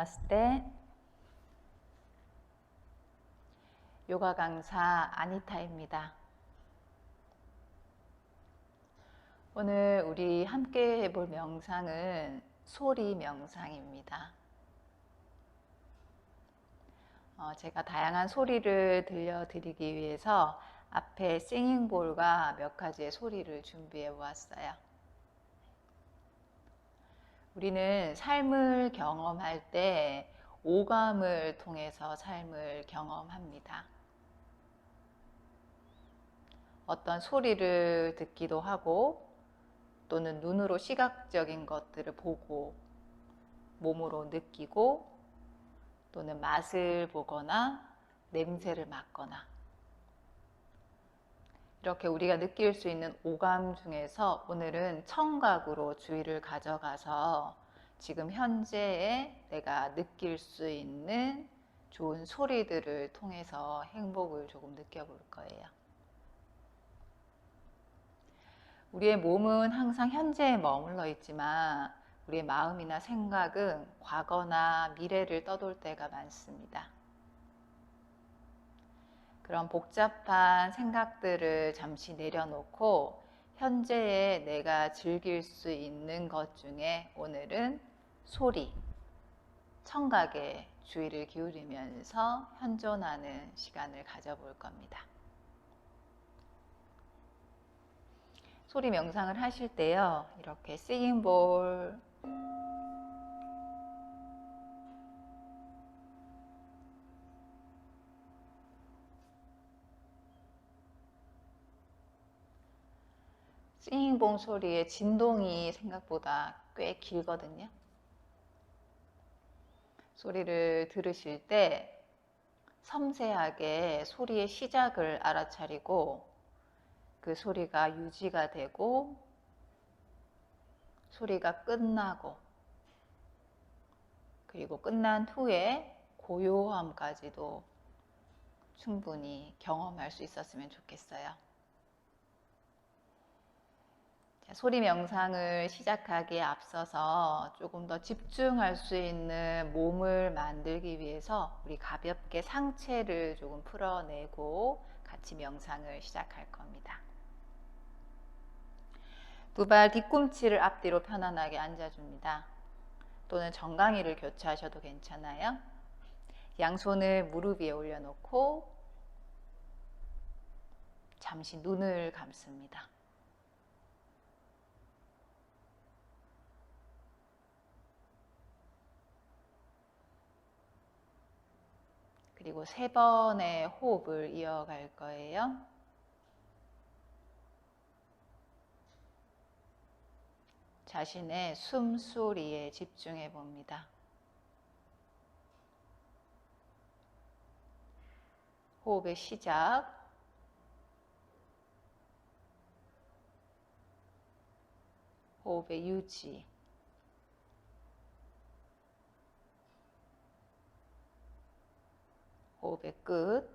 나마스테. 요가 강사 아니타입니다. 오늘 우리 함께 해볼 명상은 소리 명상입니다. 어, 제가 다양한 소리를 들려드리기 위해서 앞에 싱잉볼과 몇 가지의 소리를 준비해 보았어요. 우리는 삶을 경험할 때 오감을 통해서 삶을 경험합니다. 어떤 소리를 듣기도 하고 또는 눈으로 시각적인 것들을 보고 몸으로 느끼고 또는 맛을 보거나 냄새를 맡거나 이렇게 우리가 느낄 수 있는 오감 중에서 오늘은 청각으로 주의를 가져가서 지금 현재에 내가 느낄 수 있는 좋은 소리들을 통해서 행복을 조금 느껴볼 거예요. 우리의 몸은 항상 현재에 머물러 있지만 우리의 마음이나 생각은 과거나 미래를 떠돌 때가 많습니다. 그런 복잡한 생각들을 잠시 내려놓고 현재에 내가 즐길 수 있는 것 중에 오늘은 소리, 청각에 주의를 기울이면서 현존하는 시간을 가져볼 겁니다. 소리 명상을 하실 때요, 이렇게 싱잉볼, 싱잉봉 소리의 진동이 생각보다 꽤 길거든요. 소리를 들으실 때 섬세하게 소리의 시작을 알아차리고 그 소리가 유지가 되고 소리가 끝나고 그리고 끝난 후에 고요함까지도 충분히 경험할 수 있었으면 좋겠어요. 자, 소리 명상을 시작하기에 앞서서 조금 더 집중할 수 있는 몸을 만들기 위해서 우리 가볍게 상체를 조금 풀어내고 같이 명상을 시작할 겁니다. 두 발 뒤꿈치를 앞뒤로 편안하게 앉아줍니다. 또는 정강이를 교차하셔도 괜찮아요. 양손을 무릎 위에 올려놓고 잠시 눈을 감습니다. 그리고 세 번의 호흡을 이어갈 거예요. 자신의 숨소리에 집중해 봅니다. 호흡의 시작. 호흡의 유지. 호흡의 끝.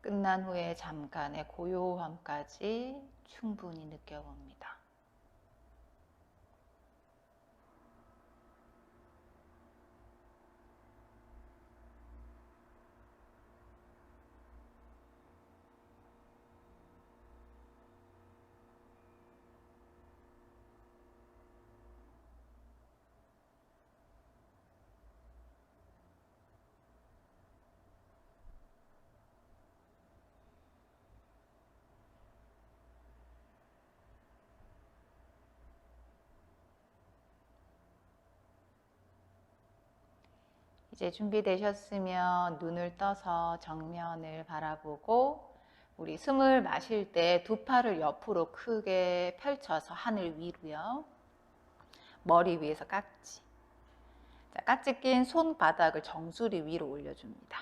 끝난 후에 잠깐의 고요함까지 충분히 느껴봅니다. 이제 준비되셨으면 눈을 떠서 정면을 바라보고 우리 숨을 마실 때 두 팔을 옆으로 크게 펼쳐서 하늘 위로요. 머리 위에서 깍지. 자, 깍지 낀 손바닥을 정수리 위로 올려줍니다.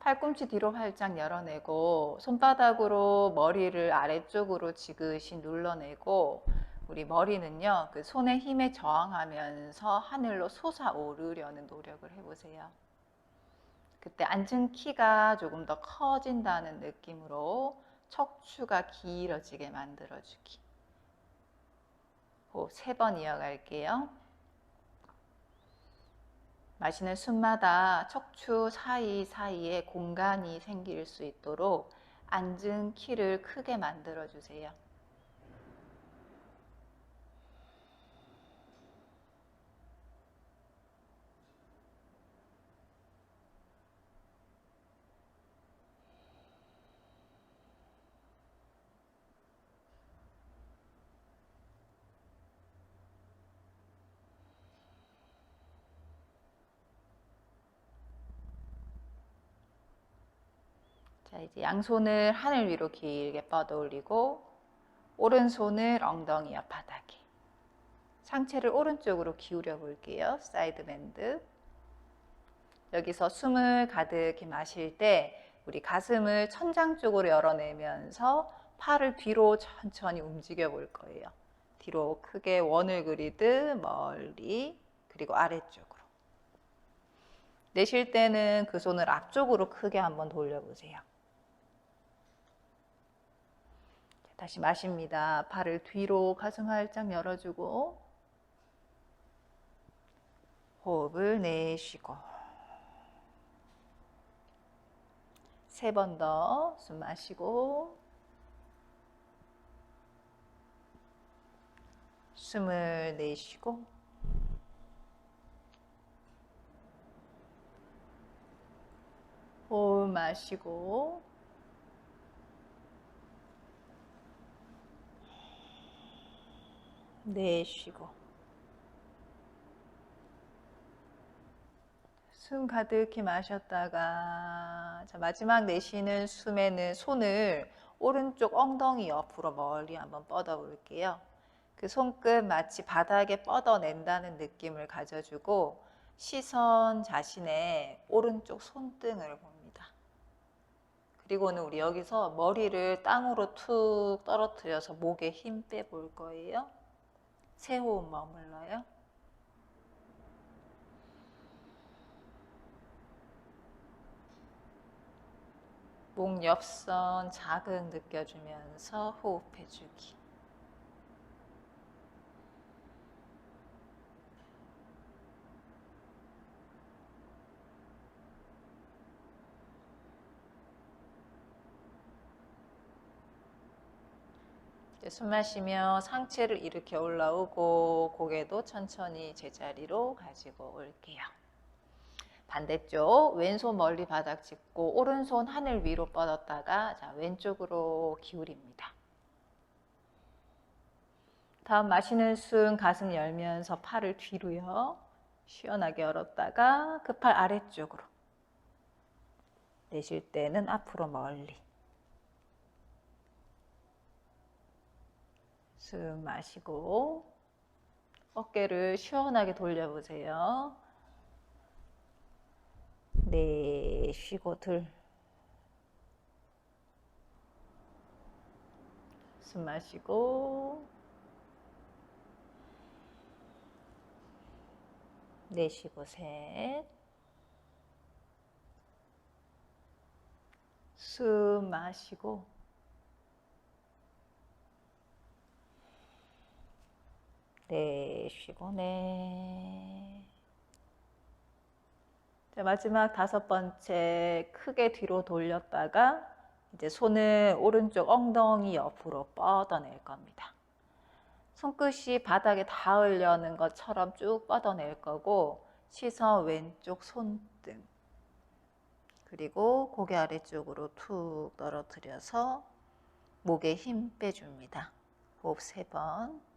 팔꿈치 뒤로 활짝 열어내고 손바닥으로 머리를 아래쪽으로 지그시 눌러내고 우리 머리는요, 그 손의 힘에 저항하면서 하늘로 솟아오르려는 노력을 해보세요. 그때 앉은 키가 조금 더 커진다는 느낌으로 척추가 길어지게 만들어주기. 호흡 세번 이어갈게요. 마시는 숨마다 척추 사이사이에 공간이 생길 수 있도록 앉은 키를 크게 만들어 주세요. 자, 이제 양손을 하늘 위로 길게 뻗어 올리고 오른손을 엉덩이 옆 바닥에 상체를 오른쪽으로 기울여 볼게요. 사이드 밴드. 여기서 숨을 가득히 마실 때 우리 가슴을 천장 쪽으로 열어내면서 팔을 뒤로 천천히 움직여 볼 거예요. 뒤로 크게 원을 그리듯 멀리 그리고 아래쪽으로. 내쉴 때는 그 손을 앞쪽으로 크게 한번 돌려보세요. 다시 마십니다. 팔을 뒤로 가슴 활짝 열어주고 호흡을 내쉬고 세 번 더 숨 마시고 숨을 내쉬고 호흡 마시고 내쉬고 숨 가득히 마셨다가 자, 마지막 내쉬는 숨에는 손을 오른쪽 엉덩이 옆으로 멀리 한번 뻗어 볼게요. 그 손끝 마치 바닥에 뻗어낸다는 느낌을 가져주고 시선 자신의 오른쪽 손등을 봅니다. 그리고는 우리 여기서 머리를 땅으로 툭 떨어뜨려서 목에 힘 빼 볼 거예요. 세 호흡 머물러요. 목 옆선 자극 느껴주면서 호흡해주기. 숨 마시며 상체를 이렇게 올라오고 고개도 천천히 제자리로 가지고 올게요. 반대쪽 왼손 멀리 바닥 짚고 오른손 하늘 위로 뻗었다가 자, 왼쪽으로 기울입니다. 다음 마시는 숨 가슴 열면서 팔을 뒤로요. 시원하게 열었다가 그 팔 아래쪽으로. 내쉴 때는 앞으로 멀리. 숨 마시고 어깨를 시원하게 돌려보세요. 내쉬고 들. 숨 마시고 내쉬고 셋. 숨 마시고 내쉬고 네. 자, 마지막 다섯 번째 크게 뒤로 돌렸다가 이제 손을 오른쪽 엉덩이 옆으로 뻗어낼 겁니다. 손끝이 바닥에 닿으려는 것처럼 쭉 뻗어낼 거고 시선 왼쪽 손등 그리고 고개 아래쪽으로 툭 떨어뜨려서 목에 힘 빼줍니다. 호흡 세 번.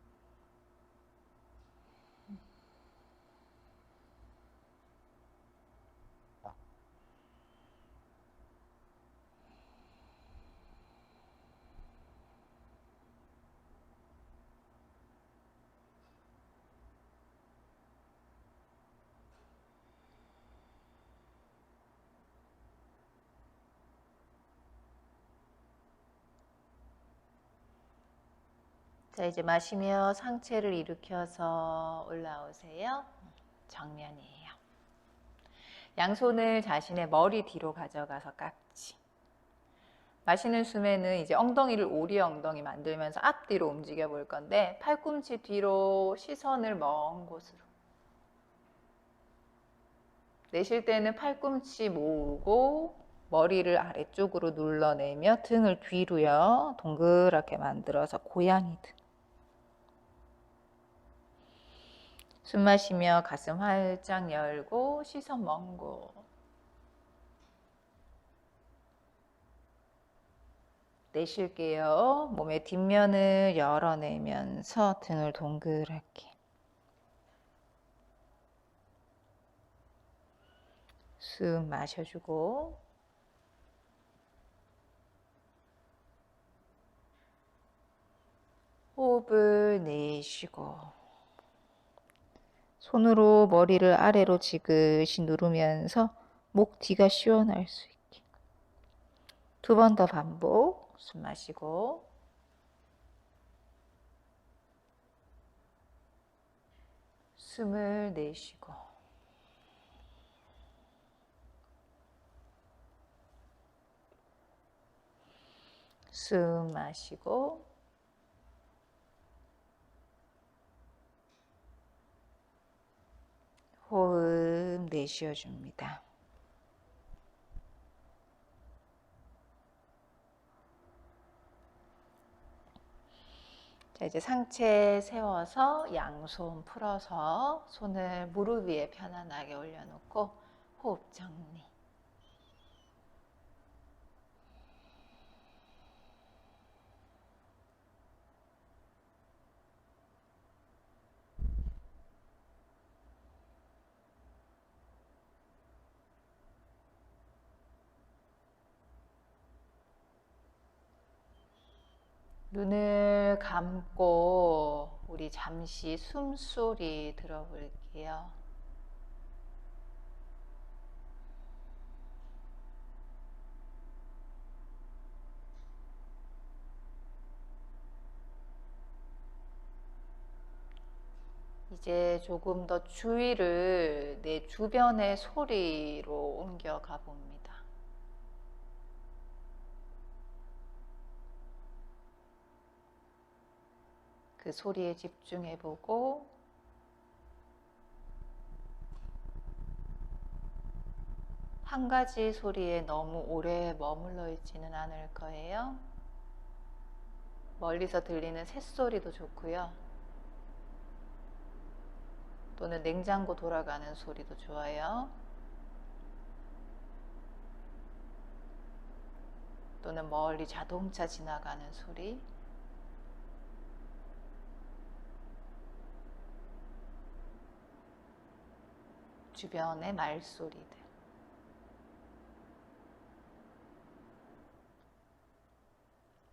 자, 이제 마시며 상체를 일으켜서 올라오세요. 정면이에요. 양손을 자신의 머리 뒤로 가져가서 깍지. 마시는 숨에는 이제 엉덩이를 오리 엉덩이 만들면서 앞뒤로 움직여 볼 건데 팔꿈치 뒤로 시선을 먼 곳으로 내쉴 때는 팔꿈치 모으고 머리를 아래쪽으로 눌러내며 등을 뒤로요 동그랗게 만들어서 고양이 등 숨 마시며 가슴 활짝 열고 시선 먼 곳. 내쉴게요. 몸의 뒷면을 열어내면서 등을 동그랗게. 숨 마셔주고. 호흡을 내쉬고. 손으로 머리를 아래로 지그시 누르면서 목 뒤가 시원할 수 있게. 두 번 더 반복. 숨 마시고. 숨을 내쉬고. 숨 마시고. 호흡 내쉬어 줍니다. 자, 이제 상체 세워서 양손 풀어서 손을 무릎 위에 편안하게 올려놓고 호흡 정리. 눈을 감고 우리 잠시 숨소리 들어볼게요. 이제 조금 더 주의를 내 주변의 소리로 옮겨가 봅니다. 그 소리에 집중해 보고 한 가지 소리에 너무 오래 머물러 있지는 않을 거예요. 멀리서 들리는 새소리도 좋고요. 또는 냉장고 돌아가는 소리도 좋아요. 또는 멀리 자동차 지나가는 소리. 주변의 말소리들.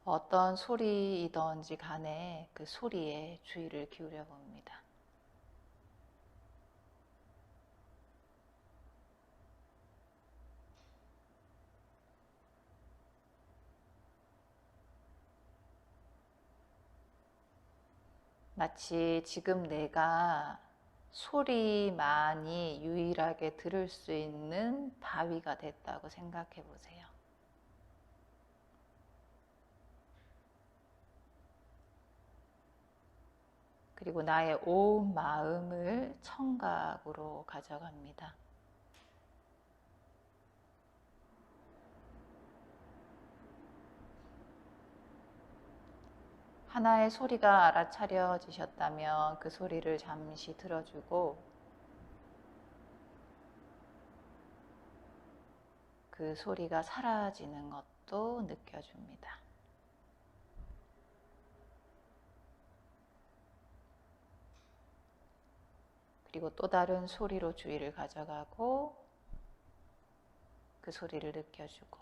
어떤 소리이던지 간에 그 소리에 주의를 기울여 봅니다. 마치 지금 내가 소리만이 유일하게 들을 수 있는 바위가 됐다고 생각해 보세요. 그리고 나의 온 마음을 청각으로 가져갑니다. 하나의 소리가 알아차려지셨다면 그 소리를 잠시 들어주고 그 소리가 사라지는 것도 느껴줍니다. 그리고 또 다른 소리로 주의를 가져가고 그 소리를 느껴주고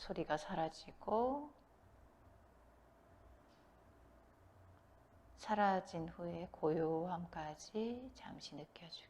소리가 사라지고 사라진 후에 고요함까지 잠시 느껴주기.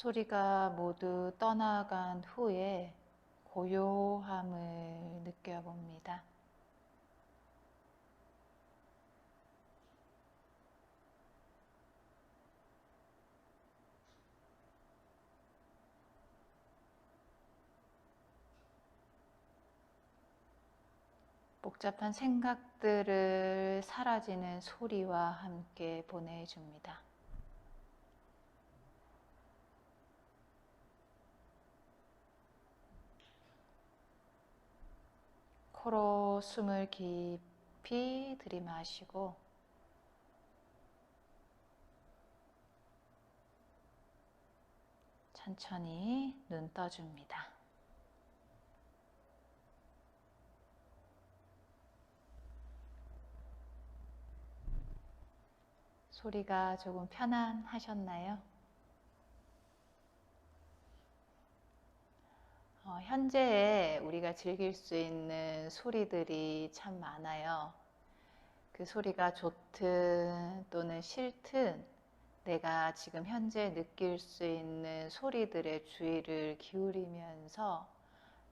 소리가 모두 떠나간 후에 고요함을 느껴봅니다. 복잡한 생각들을 사라지는 소리와 함께 보내줍니다. 코로 숨을 깊이 들이마시고 천천히 눈 떠줍니다. 소리가 조금 편안하셨나요? 어, 현재에 우리가 즐길 수 있는 소리들이 참 많아요. 그 소리가 좋든 또는 싫든 내가 지금 현재 느낄 수 있는 소리들의 주의를 기울이면서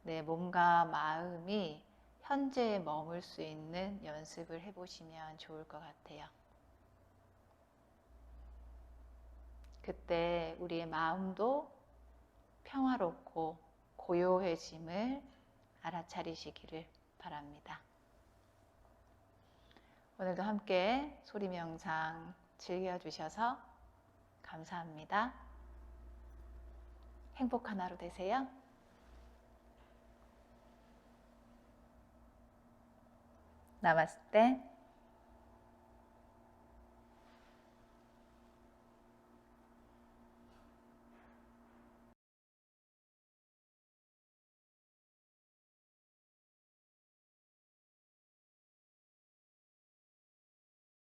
내 몸과 마음이 현재에 머물 수 있는 연습을 해보시면 좋을 것 같아요. 그때 우리의 마음도 평화롭고 고요해짐을 알아차리시기를 바랍니다. 오늘도 함께 소리 명상 즐겨주셔서 감사합니다. 행복한 하루 되세요. 나마스테.